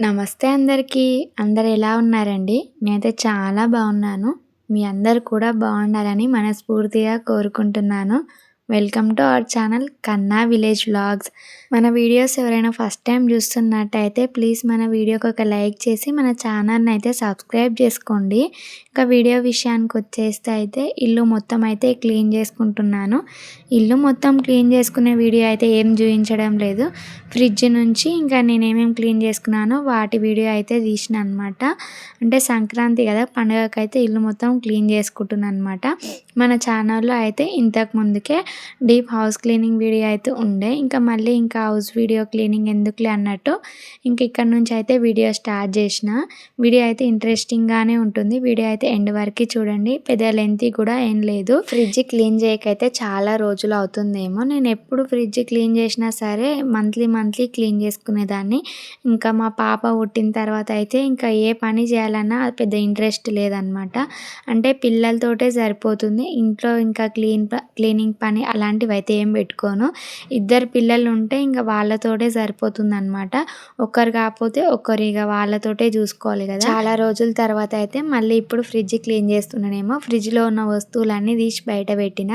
నమస్తే అందరికీ. అందరు ఎలా ఉన్నారండి? నేనైతే చాలా బాగున్నాను. మీ అందరు కూడా బాగుండాలని మనస్ఫూర్తిగా కోరుకుంటున్నాను. Welcome to our channel Kanna village vlogs. మన వీడియోస్ ఎవరైనా ఫస్ట్ టైం చూస్తున్నట్టయితే ప్లీజ్ మన వీడియోకి ఒక లైక్ చేసి మన ఛానల్ని అయితే సబ్స్క్రైబ్ చేసుకోండి. ఇంకా వీడియో విషయానికి వచ్చేస్తే అయితే ఇల్లు మొత్తం అయితే క్లీన్ చేసుకుంటున్నాను. ఇల్లు మొత్తం క్లీన్ చేసుకునే వీడియో అయితే ఏం చూపించడం లేదు. ఫ్రిడ్జ్ నుంచి ఇంకా నేనేమేమి క్లీన్ చేసుకున్నానో వాటి వీడియో అయితే తీసిన అనమాట అంటే సంక్రాంతి కదా పండుగకైతే ఇల్లు మొత్తం క్లీన్ చేసుకుంటున్నాను అనమాట మన ఛానల్లో అయితే ఇంతకు ముందుకే డీప్ హౌస్ క్లీనింగ్ వీడియో అయితే ఉండే. ఇంకా మళ్ళీ ఇంకా హౌస్ వీడియో క్లీనింగ్ ఎందుకులే అన్నట్టు ఇంక ఇక్కడ నుంచి అయితే వీడియో స్టార్ట్ చేసిన. వీడియో అయితే ఇంట్రెస్టింగ్గానే ఉంటుంది. వీడియో అయితే ఎండ్ వరకు చూడండి. పెద్ద లెంత్ కూడా ఏం లేదు. ఫ్రిడ్జ్ క్లీన్ చేయకైతే చాలా రోజులు అవుతుందేమో. నేను ఎప్పుడు ఫ్రిడ్జ్ క్లీన్ చేసినా సరే మంత్లీ మంత్లీ క్లీన్ చేసుకునేదాన్ని. ఇంకా మా పాప పుట్టిన తర్వాత అయితే ఇంకా ఏ పని చేయాలన్నా పెద్ద ఇంట్రెస్ట్ లేదనమాట అంటే పిల్లలతోటే సరిపోతుంది. ఇంట్లో ఇంకా క్లీన్ క్లీనింగ్ పని అలాంటివి అయితే ఏం పెట్టుకోను. ఇద్దరు పిల్లలు ఉంటే ఇంకా వాళ్ళతోటే సరిపోతుంది అనమాట ఒకరు కాకపోతే ఒకరు ఇక వాళ్ళతోటే చూసుకోవాలి కదా. చాలా రోజుల తర్వాత అయితే మళ్ళీ ఇప్పుడు ఫ్రిడ్జ్ క్లీన్ చేస్తున్నానేమో. ఫ్రిడ్జ్లో ఉన్న వస్తువులన్నీ తీసి బయట పెట్టిన.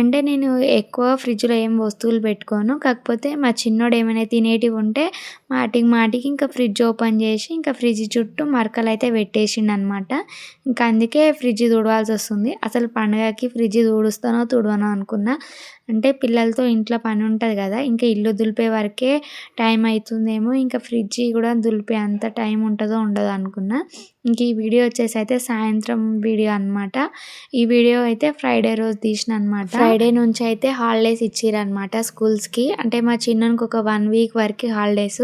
అంటే నేను ఎక్కువ ఫ్రిడ్జ్లో ఏం వస్తువులు పెట్టుకోను. కాకపోతే మా చిన్నోడు ఏమైనా తినేటివి ఉంటే మాటికి మాటికి ఇంకా ఫ్రిడ్జ్ ఓపెన్ చేసి ఇంకా ఫ్రిడ్జ్ చుట్టూ మరకలు అయితే పెట్టేసిండు అనమాట ఇంకా అందుకే ఫ్రిడ్జ్ తుడవాల్సి వస్తుంది అసలు పండుగకి ఫ్రిడ్జ్ తుడుస్తానో తుడవనో అనుకున్నా. అంటే పిల్లలతో ఇంట్లో పని ఉంటుంది కదా ఇంకా ఇల్లు దులిపే వరకే టైం అవుతుందేమో ఇంకా ఫ్రిడ్జ్ కూడా దులిపే అంత టైం ఉంటుందో ఉండదో అనుకున్నా. ఇంక ఈ వీడియో వచ్చేసి అయితే సాయంత్రం వీడియో అనమాట ఈ వీడియో అయితే ఫ్రైడే రోజు తీసిన అనమాట ఫ్రైడే నుంచి అయితే హాలిడేస్ ఇచ్చిరనమాట స్కూల్స్కి. అంటే మా చిన్నకి ఒక వన్ వీక్ వరకు హాలిడేస్.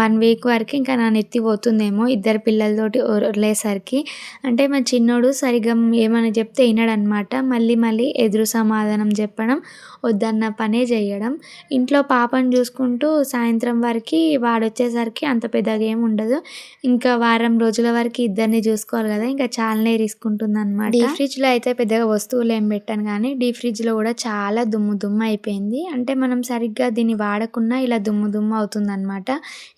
వన్ వీక్ వరకు ఇంకా నా నెత్తి పోతుందేమో ఇద్దరు పిల్లలతోటి వదిలేసరికి అంటే మా చిన్నోడు సరిగ్గా ఏమైనా చెప్తే వినడనమాట మళ్ళీ మళ్ళీ ఎదురు సమాధానం చెప్పడం వద్దన్న పనే చేయడం. ఇంట్లో పాపను చూసుకుంటూ సాయంత్రం వరకు వాడు వచ్చేసరికి అంత పెద్దగా ఏమి ఉండదు. ఇంకా వారం రోజుల వరకు ఇద్దరు ఇద్దరిని చూసుకోవాలి కదా ఇంకా చాలానే రిస్క్ ఉంటుంది అనమాట డీ ఫ్రిడ్జ్లో అయితే పెద్దగా వస్తువులు ఏం పెట్టాను కానీ డీ ఫ్రిడ్జ్లో కూడా చాలా దుమ్ము దుమ్ము అయిపోయింది. అంటే మనం సరిగ్గా దీన్ని వాడకున్నా ఇలా దుమ్ము దుమ్ము అవుతుంది అనమాట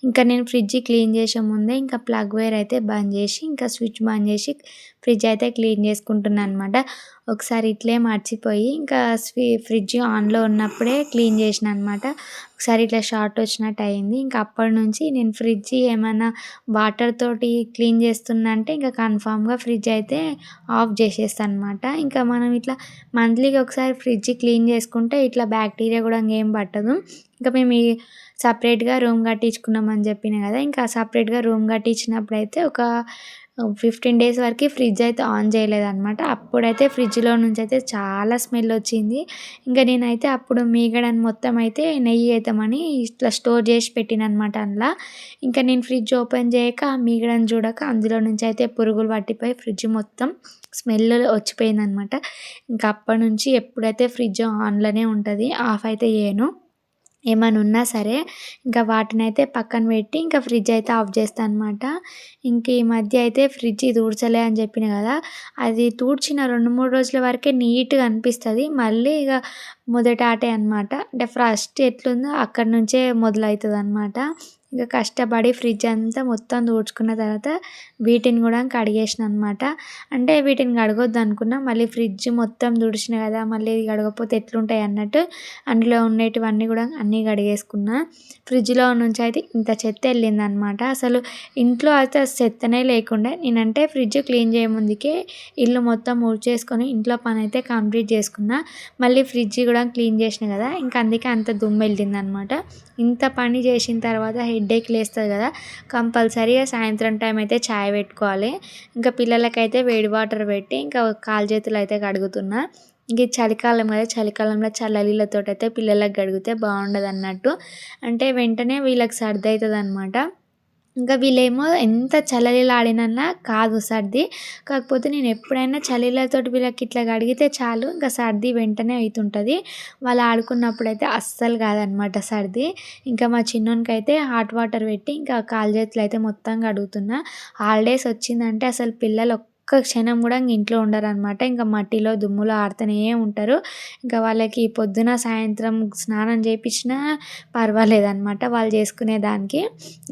ఇంకా నేను ఫ్రిడ్జ్ క్లీన్ చేసే ముందే ఇంకా ప్లగ్ వైర్ అయితే బంద్ చేసి ఇంకా స్విచ్ బంద్ చేసి ఫ్రిడ్జ్ అయితే క్లీన్ చేసుకుంటున్నాను అనమాట ఒకసారి ఇట్లే మర్చిపోయి ఇంకా ఫ్రిడ్జ్ ఆన్లో ఉన్నప్పుడే క్లీన్ చేసిన అనమాట ఒకసారి ఇట్లా షార్ట్ వచ్చినట్టు అయింది. ఇంకా అప్పటి నుంచి నేను ఫ్రిడ్జ్ ఏమైనా వాటర్ తోటి క్లీన్ చేస్తున్నా అంటే ఇంకా కన్ఫామ్గా ఫ్రిడ్జ్ అయితే ఆఫ్ చేసేస్తాను అనమాట ఇంకా మనం ఇట్లా మంత్లీకి ఒకసారి ఫ్రిడ్జ్ క్లీన్ చేసుకుంటే ఇట్లా బ్యాక్టీరియా కూడా ఇంకేం పట్టదు. ఇంకా మేము సపరేట్గా రూమ్ కట్టించుకున్నామని చెప్పిన కదా ఇంకా సపరేట్గా రూమ్ కట్టించినప్పుడు అయితే ఒక ఫిఫ్టీన్ డేస్ వరకు ఫ్రిడ్జ్ అయితే ఆన్ చేయలేదన్నమాట. అప్పుడైతే ఫ్రిడ్జ్లో నుంచి అయితే చాలా స్మెల్ వచ్చింది. ఇంకా నేనైతే అప్పుడు మీగడని మొత్తం అయితే నెయ్యి అవుతామని ఇట్లా స్టోర్ చేసి పెట్టినమాట అందులో. ఇంకా నేను ఫ్రిడ్జ్ ఓపెన్ చేయక మీగడని చూడక అందులో నుంచి అయితే పురుగులు పట్టిపోయి ఫ్రిడ్జ్ మొత్తం స్మెల్ వచ్చిపోయిందనమాట ఇంకా అప్పటి నుంచి ఎప్పుడైతే ఫ్రిడ్జ్ ఆన్లోనే ఉంటుంది ఆఫ్ అయితే చేయను. ఏమైనా ఉన్నా సరే ఇంకా వాటిని అయితే పక్కన పెట్టి ఇంకా ఫ్రిడ్జ్ అయితే ఆఫ్ చేస్తాను అనమాట ఇంక ఈ మధ్య అయితే ఫ్రిడ్జ్ తూడ్చలే అని చెప్పిన కదా అది తూడ్చిన రెండు మూడు రోజుల వరకే నీట్గా అనిపిస్తుంది. మళ్ళీ ఇక మొదట ఆటే అనమాట అంటే ఫస్ట్ ఎట్లుందో అక్కడి నుంచే మొదలవుతుంది అనమాట ఇంకా కష్టపడి ఫ్రిడ్జ్ అంతా మొత్తం తుడుచుకున్న తర్వాత వీటిని కూడా కడిగేసిన అనమాట అంటే వీటిని కడగొద్దు అనుకున్నా మళ్ళీ ఫ్రిడ్జ్ మొత్తం తుడిచిన కదా మళ్ళీ కడగకపోతే ఎట్లుంటాయి అన్నట్టు అందులో ఉండేటివన్నీ కూడా అన్నీ కడిగేసుకున్నా. ఫ్రిడ్జ్లో నుంచి అయితే ఇంత చెత్త వెళ్ళిందనమాట అసలు ఇంట్లో అయితే చెత్తనే లేకుండా నేనంటే ఫ్రిడ్జ్ క్లీన్ చేయముందుకే ఇల్లు మొత్తం ఊడ్చేసుకొని ఇంట్లో పని అయితే కంప్లీట్ చేసుకున్నా. మళ్ళీ ఫ్రిడ్జ్ కూడా క్లీన్ చేసిన కదా ఇంకా అందుకే అంత దుమ్ము వెళ్ళింది అనమాట ఇంత పని చేసిన తర్వాత హెడ్ఏక్ లేస్తుంది కదా కంపల్సరీగా సాయంత్రం టైం అయితే ఛాయ్ పెట్టుకోవాలి. ఇంకా పిల్లలకైతే వేడి వాటర్ పెట్టి ఇంకా కాలు చేతులు అయితే కడుగుతున్నా. ఇంక చలికాలం కదా చలికాలంలో చల్లలీలతో అయితే పిల్లలకు గడిగితే బాగుండదు అన్నట్టు అంటే వెంటనే వీళ్ళకి సర్ది అవుతుంది అనమాట ఇంకా వీళ్ళేమో ఎంత చలలిలాడినన్నా కాదు సర్ది. కాకపోతే నేను ఎప్పుడైనా చలిలతోటి వీళ్ళకి ఇట్లా కడిగితే చాలు ఇంకా సర్ది వెంటనే అవుతుంటుంది వాళ్ళు ఆడుకున్నప్పుడు అయితే అస్సలు కాదనమాట సర్ది. ఇంకా మా చిన్నోనికి అయితే హాట్ వాటర్ పెట్టి ఇంకా కాలు చేతులు అయితే మొత్తం కడుగుతున్నా హాలిడేస్ వచ్చిందంటే అసలు పిల్లలు ఒక్క క్షణం కూడా ఇంక ఇంట్లో ఉండరనమాట ఇంకా మట్టిలో దుమ్ములో ఆడుతూనే ఉంటారు. ఇంకా వాళ్ళకి పొద్దున సాయంత్రం స్నానం చేయించినా పర్వాలేదన్నమాట. వాళ్ళు చేసుకునే దానికి.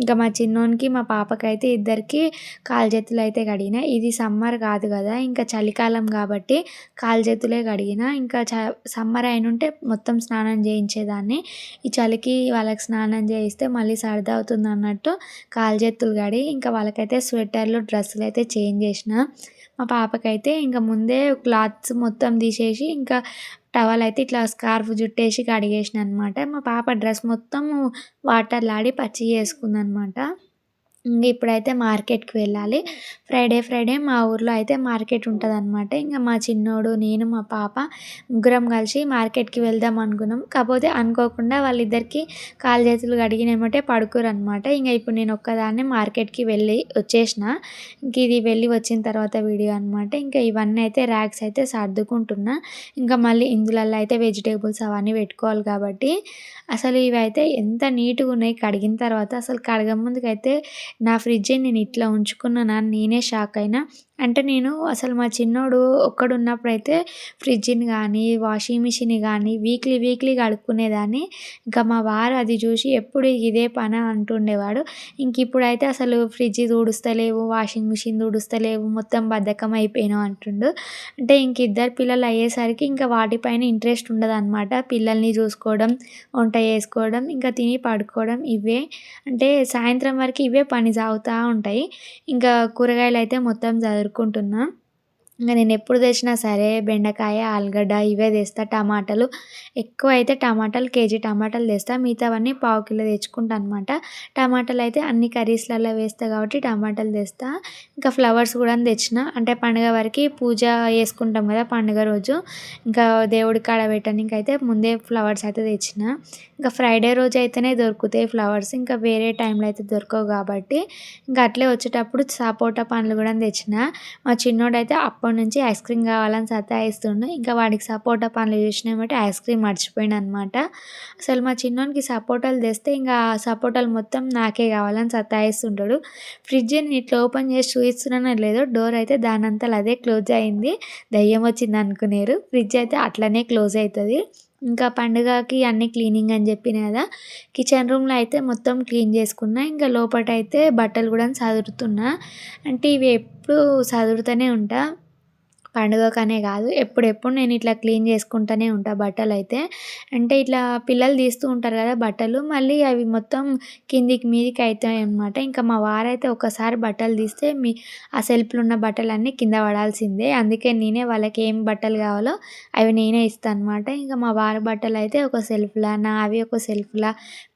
ఇంకా మా చిన్నోనికి మా పాపకైతే ఇద్దరికి కాలు చేతులు అయితే కడిగిన. ఇది సమ్మర్ కాదు కదా. ఇంకా చలికాలం కాబట్టి కాలు చేతులే కడిగిన. ఇంకా చ సమ్మర్ అయినుంటే మొత్తం స్నానం చేయించేదాన్ని. ఈ చలికి వాళ్ళకి స్నానం చేయిస్తే మళ్ళీ సరదా అవుతుంది అన్నట్టు కాలు చేతులు కడిగి ఇంకా వాళ్ళకైతే స్వెటర్లు డ్రెస్సులు అయితే చేంజ్ చేసిన. మా పాపకైతే ఇంకా ముందే క్లాత్స్ మొత్తం తీసేసి ఇంకా టవల్ అయితే ఇట్లా స్కార్ఫ్ జుట్టేసి కడిగేసిన అనమాట మా పాప డ్రెస్ మొత్తం వాటర్లాడి పచ్చి చేసుకుందనమాట. ఇంక ఇప్పుడైతే మార్కెట్కి వెళ్ళాలి. ఫ్రైడే ఫ్రైడే మా ఊర్లో అయితే మార్కెట్ ఉంటుంది అనమాట ఇంకా మా చిన్నోడు నేను మా పాప ముగ్గురం కలిసి మార్కెట్కి వెళ్దాం అనుకున్నాం. కాకపోతే అనుకోకుండా వాళ్ళిద్దరికి కాలు చేతులు కడిగినేమంటే పడుకోరు అనమాట ఇంకా ఇప్పుడు నేను ఒక్కదాన్నే మార్కెట్కి వెళ్ళి వచ్చేసిన ఇంక ఇది వెళ్ళి వచ్చిన తర్వాత వీడియో అనమాట ఇంకా ఇవన్నీ అయితే ర్యాక్స్ అయితే సర్దుకుంటున్నా. ఇంకా మళ్ళీ ఇందులలో అయితే వెజిటేబుల్స్ అవన్నీ పెట్టుకోవాలి కాబట్టి అసలు ఇవి అయితే ఎంత నీట్గా ఉన్నాయి కడిగిన తర్వాత అసలు కడగ ముందుకైతే నా ఫ్రిడ్జ్ నేను ఇట్లా ఉంచుకున్నానా? నేనే షాక్ అయినా. అంటే నేను అసలు మా చిన్నోడు ఒక్కడున్నప్పుడైతే ఫ్రిడ్జ్ని కానీ వాషింగ్ మిషన్ కానీ వీక్లీ వీక్లీ కడుక్కునేదాన్ని. ఇంకా మా వారు అది చూసి ఎప్పుడు ఇదే పని అంటుండేవాడు. ఇంక ఇప్పుడైతే అసలు ఫ్రిడ్జ్ తుడుస్తలేవు వాషింగ్ మిషన్ తుడుస్తలేవు మొత్తం బద్ధకం అయిపోయినావు అంటుండు. అంటే ఇంక ఇద్దరు పిల్లలు అయ్యేసరికి ఇంకా వాటిపైన ఇంట్రెస్ట్ ఉండదు అనమాట పిల్లల్ని చూసుకోవడం వంట చేసుకోవడం ఇంకా తిని పడుకోవడం ఇవే. అంటే సాయంత్రం వరకు ఇవే పని సాగుతూ ఉంటాయి. ఇంకా కూరగాయలు అయితే మొత్తం చదువుకుంటున్నా ఇంకా నేను ఎప్పుడు తెచ్చినా సరే బెండకాయ ఆలుగడ్డ ఇవే తెస్తా. టమాటాలు ఎక్కువ అయితే టమాటాలు కేజీ టమాటాలు తెస్తా. మిగతావన్నీ పావు కిలో తెచ్చుకుంటా అనమాట టమాటాలు అయితే అన్ని కర్రీస్లలో వేస్తా కాబట్టి టమాటాలు తెస్తా. ఇంకా ఫ్లవర్స్ కూడా తెచ్చిన. అంటే పండుగ వరకు పూజ చేసుకుంటాం కదా పండుగ రోజు. ఇంకా దేవుడి కాడ పెట్టడానికి అయితే ముందే ఫ్లవర్స్ అయితే తెచ్చిన. ఇంకా ఫ్రైడే రోజు అయితేనే దొరుకుతాయి ఫ్లవర్స్. ఇంకా వేరే టైంలో అయితే దొరకవు కాబట్టి ఇంకా అట్లే వచ్చేటప్పుడు సపోటా పండ్లు కూడా తెచ్చిన. మా చిన్నోడు అయితే అప్పటి నుంచి ఐస్ క్రీమ్ కావాలని సతాయిస్తుండు ఇంకా వాడికి సపోటా పండ్లు చూసినామంటే ఐస్ క్రీమ్ మర్చిపోయాను అనమాట అసలు మా చిన్నోనికి సపోటాలు తెస్తే ఇంకా సపోటాలు మొత్తం నాకే కావాలని సతాయిస్తుంటాడు ఫ్రిడ్జ్ నేను ఇట్లా ఓపెన్ చేసి చూపిస్తున్నానో లేదో డోర్ అయితే దానంతా అదే క్లోజ్ అయింది. దయ్యం వచ్చింది అనుకునేరు. ఫ్రిడ్జ్ అయితే అట్లనే క్లోజ్ అవుతుంది. ఇంకా పండుగకి అన్ని క్లీనింగ్ అని చెప్పిన కదా కిచెన్ రూమ్లో అయితే మొత్తం క్లీన్ చేసుకున్నా ఇంకా లోపల అయితే బట్టలు కూడా సదురుతున్నా. అంటే ఇవి ఎప్పుడు సదురుతూనే ఉంటా. పండుగకనే కాదు. ఎప్పుడెప్పుడు నేను ఇట్లా క్లీన్ చేసుకుంటూనే ఉంటాను బట్టలు అయితే అంటే ఇట్లా పిల్లలు తీస్తూ ఉంటారు కదా బట్టలు. మళ్ళీ అవి మొత్తం కిందికి మీదికి అవుతాయి అనమాట ఇంకా మా వారైతే ఒకసారి బట్టలు తీస్తే మీ ఆ సెల్ఫ్లో ఉన్న బట్టలన్నీ కింద పడాల్సిందే. అందుకే నేనే వాళ్ళకి ఏం బట్టలు కావాలో అవి నేనే ఇస్తాను అనమాట ఇంకా మా వారి బట్టలు అయితే ఒక సెల్ఫ్లా నా అవి ఒక సెల్ఫ్లా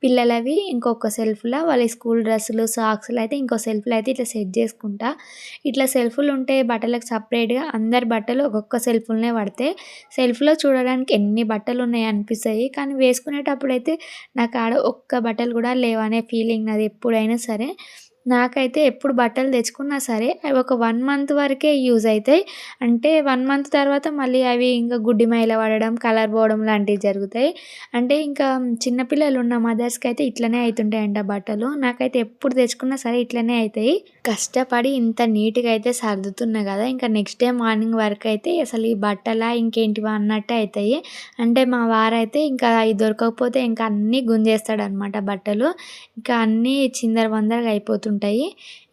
పిల్లలవి ఇంకొక సెల్ఫ్లా వాళ్ళ స్కూల్ డ్రెస్సులు సాక్స్లు అయితే ఇంకో సెల్ఫ్లో అయితే ఇట్లా సెట్ చేసుకుంటా. ఇట్లా సెల్ఫ్లు ఉంటే బట్టలకు సపరేట్గా అందరు బట్టలు ఒక్కొక్క సెల్ఫ్లోనే పడితే సెల్ఫ్లో చూడడానికి ఎన్ని బట్టలు ఉన్నాయి అనిపిస్తాయి. కానీ వేసుకునేటప్పుడు అయితే నాకు ఆడ ఒక్క బట్టలు కూడా లేవనే ఫీలింగ్ నాది ఎప్పుడైనా సరే. నాకైతే ఎప్పుడు బట్టలు తెచ్చుకున్నా సరే అవి ఒక వన్ మంత్ వరకే యూజ్ అవుతాయి అంటే వన్ మంత్ తర్వాత మళ్ళీ అవి ఇంకా గుడ్డి మైల పడడం కలర్ పోవడం లాంటివి జరుగుతాయి. అంటే ఇంకా చిన్నపిల్లలు ఉన్న మదర్స్కి అయితే ఇట్లనే అవుతుంటాయంట బట్టలు. నాకైతే ఎప్పుడు తెచ్చుకున్నా సరే ఇట్లనే అవుతాయి కష్టపడి ఇంత నీట్గా అయితే సర్దుతున్నా కదా ఇంకా నెక్స్ట్ డే మార్నింగ్ వరకు అయితే అసలు ఈ బట్టలా ఇంకేంటివా అన్నట్టే అవుతాయి అంటే మా వారైతే ఇంకా అవి దొరకకపోతే ఇంకా అన్నీ గుంజేస్తాడనమాట బట్టలు. ఇంకా అన్నీ చిందర వందరగా అయిపోతుంటాయి. ఉంటాయి.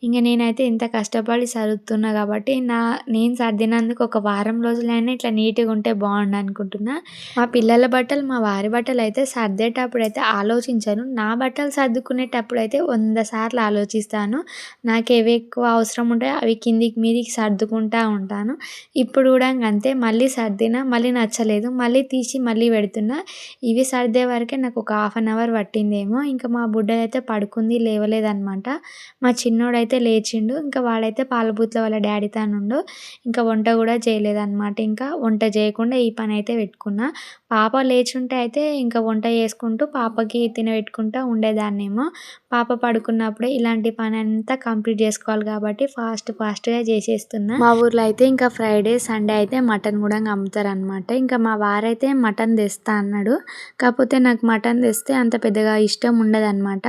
ఇంక నేనైతే ఇంత కష్టపడి చదువుతున్నా కాబట్టి నా నేను సర్దినందుకు ఒక వారం రోజులైనా ఇట్లా నీట్గా ఉంటే బాగుండు అనుకుంటున్నా. మా పిల్లల బట్టలు మా వారి బట్టలు అయితే సర్దేటప్పుడు అయితే ఆలోచించాను. నా బట్టలు సర్దుకునేటప్పుడు అయితే వంద సార్లు ఆలోచిస్తాను. నాకు ఏవి ఎక్కువ అవసరం ఉంటాయో అవి కిందికి మీదికి సర్దుకుంటూ ఉంటాను. ఇప్పుడు కూడా అంతే. మళ్ళీ సర్దినా మళ్ళీ నచ్చలేదు మళ్ళీ తీసి మళ్ళీ పెడుతున్నా. ఇవి సర్దే వరకే నాకు ఒక హాఫ్ అన్ అవర్ పట్టిందేమో. ఇంకా మా బుడ్డదైతే పడుకుంది లేవలేదనమాట మా చిన్నోడైతే అయితే లేచిండు. ఇంకా వాడైతే పాలబూత్లో వాళ్ళ డాడీ తానుండు. ఇంకా వంట కూడా చేయలేదన్నమాట. ఇంకా వంట చేయకుండా ఈ పని అయితే పెట్టుకున్నా. పాప లేచుంటే అయితే ఇంకా వంట చేసుకుంటూ పాపకి తినబెట్టుకుంటూ ఉండేదాన్నేమో. పాప పడుకున్నప్పుడే ఇలాంటి పని అంతా కంప్లీట్ చేసుకోవాలి కాబట్టి ఫాస్ట్ ఫాస్ట్గా చేసేస్తున్నా. మా ఊర్లో అయితే ఇంకా ఫ్రైడే సండే అయితే మటన్ కూడా అమ్ముతారనమాట ఇంకా మా వారైతే మటన్ తెస్తా అన్నాడు. కాకపోతే నాకు మటన్ తెస్తే అంత పెద్దగా ఇష్టం ఉండదు అనమాట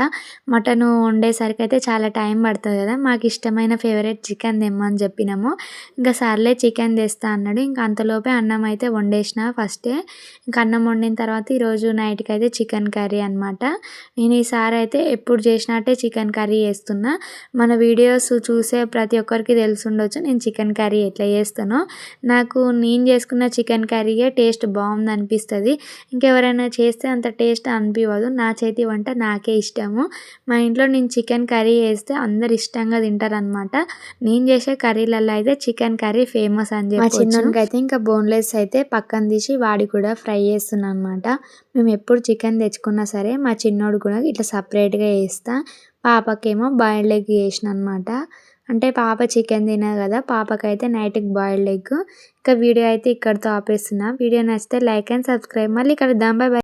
మటన్ వండేసరికి అయితే చాలా టైం పడుతుంది కదా. మాకు ఇష్టమైన ఫేవరెట్ చికెన్ తెమ్మని చెప్పినాము. ఇంకా సర్లే చికెన్ తెస్తా అన్నాడు. ఇంకా అంతలోపే అన్నం అయితే వండేసిన ఫస్టే. ఇంకా అన్నం వండిన తర్వాత ఈరోజు నైట్కి అయితే చికెన్ కర్రీ అనమాట నేను ఈసారి అయితే ఎప్పుడు చేసినట్టే చికెన్ కర్రీ చేస్తున్నా. మన వీడియోస్ చూసే ప్రతి ఒక్కరికి తెలిసి ఉండొచ్చు నేను చికెన్ కర్రీ ఎట్లా చేస్తానో. నాకు నేను చేసుకున్న చికెన్ కర్రీయే టేస్ట్ బాగుంది అనిపిస్తుంది. ఇంకెవరైనా చేస్తే అంత టేస్ట్ అనిపించదు నా చేతి వంట నాకే ఇష్టము. మా ఇంట్లో నేను చికెన్ కర్రీ చేస్తే అందరు ఇష్టంగా తింటారనమాట నేను చేసే కర్రీలలో అయితే చికెన్ కర్రీ ఫేమస్ అని చెప్పి చిన్నకి అయితే ఇంకా బోన్లెస్ అయితే పక్కన తీసి వాడి కూడా ఫ్రై చేస్తున్నాను అనమాట మేము ఎప్పుడు చికెన్ తెచ్చుకున్నా సరే మా చిన్నోడు కూడా ఇట్లా సపరేట్గా వేస్తా పాపకేమో బాయిల్డ్ ఎగ్ చేసిన అనమాట అంటే పాప చికెన్ తినదు కదా పాపకైతే నైట్కి బాయిల్డ్ ఎగ్. ఇంకా వీడియో అయితే ఇక్కడితో ఆపేస్తున్నా. వీడియో నచ్చితే లైక్ అండ్ సబ్స్క్రైబ్. మళ్ళీ కలుద్దాం. Bye bye